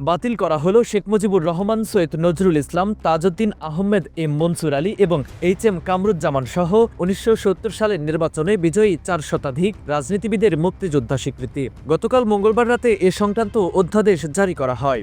বাতিল করা হলো শেখ মুজিবুর রহমান, সৈয়দ নজরুল ইসলাম, তাজউদ্দিন আহমেদ, এম মনসুর আলী এবং এইচ এম কামরুজ্জামান সহ উনিশশো সত্তর সালের নির্বাচনে বিজয়ী চার শতাধিক রাজনীতিবিদের মুক্তিযোদ্ধা স্বীকৃতি। গতকাল মঙ্গলবার রাতে এ সংক্রান্ত অধ্যাদেশ জারি করা হয়।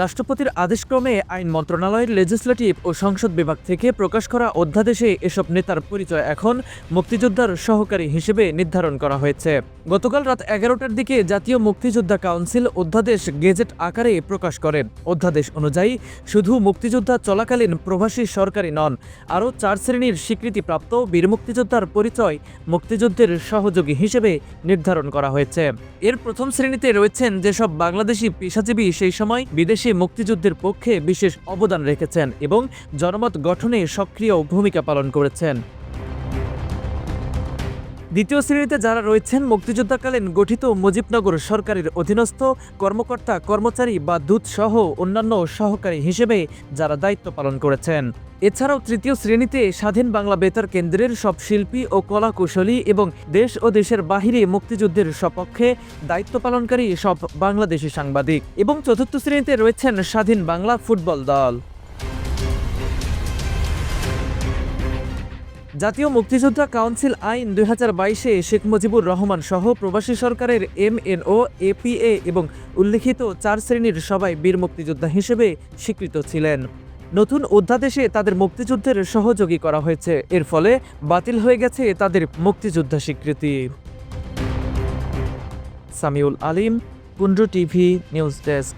রাষ্ট্রপতির আদেশক্রমে আইন মন্ত্রণালয়ের লেজিসলেটিভ ও সংসদ বিভাগ থেকে প্রকাশ করা অধ্যাদেশে এসব নেতার পরিচয় এখন মুক্তিযোদ্ধার সহকারী হিসেবে নির্ধারণ করা হয়েছে। গতকাল রাত এগারোটার দিকে জাতীয় মুক্তিযোদ্ধা কাউন্সিল অধ্যাদেশ গেজেট আকারে প্রকাশ করেন অধ্যাদেশ অনুযায়ী শুধু মুক্তিযোদ্ধা চলাকালীন প্রবাসী সরকারি নন, আরও চার শ্রেণির স্বীকৃতিপ্রাপ্ত বীর মুক্তিযোদ্ধার পরিচয় মুক্তিযুদ্ধের সহযোগী হিসেবে নির্ধারণ করা হয়েছে। এর প্রথম শ্রেণীতে রয়েছেন যেসব বাংলাদেশি পেশাজীবী সেই সময় বিদেশি মুক্তিযুদ্ধের পক্ষে বিশেষ অবদান রেখেছেন এবং জনমত গঠনে সক্রিয় ভূমিকা পালন করেছেন। দ্বিতীয় শ্রেণীতে যারা রয়েছেন, মুক্তিযোদ্ধাকালীন গঠিত মুজিবনগর সরকারের অধীনস্থ কর্মকর্তা, কর্মচারী বা দূত সহ অন্যান্য সহকারী হিসেবে যারা দায়িত্ব পালন করেছেন। এছাড়াও তৃতীয় শ্রেণীতে স্বাধীন বাংলা বেতার কেন্দ্রের সব শিল্পী ও কলাকুশলী এবং দেশ ও দেশের বাহিরে মুক্তিযুদ্ধের সপক্ষে দায়িত্ব পালনকারী সব বাংলাদেশি সাংবাদিক। এবং চতুর্থ শ্রেণীতে রয়েছেন স্বাধীন বাংলা ফুটবল দল। জাতীয় মুক্তিযোদ্ধা কাউন্সিল আইন দুই হাজার বাইশে শেখ মুজিবুর রহমান সহ প্রবাসী সরকারের এমএনও এপিএ এবং উল্লিখিত চার শ্রেণির সবাই বীর মুক্তিযোদ্ধা হিসেবে স্বীকৃত ছিলেন। নতুন অধ্যাদেশে তাদের মুক্তিযুদ্ধের সহযোগী করা হয়েছে। এর ফলে বাতিল হয়ে গেছে তাদের মুক্তিযোদ্ধা স্বীকৃতি। Samiul Alim Pundra TV, news desk.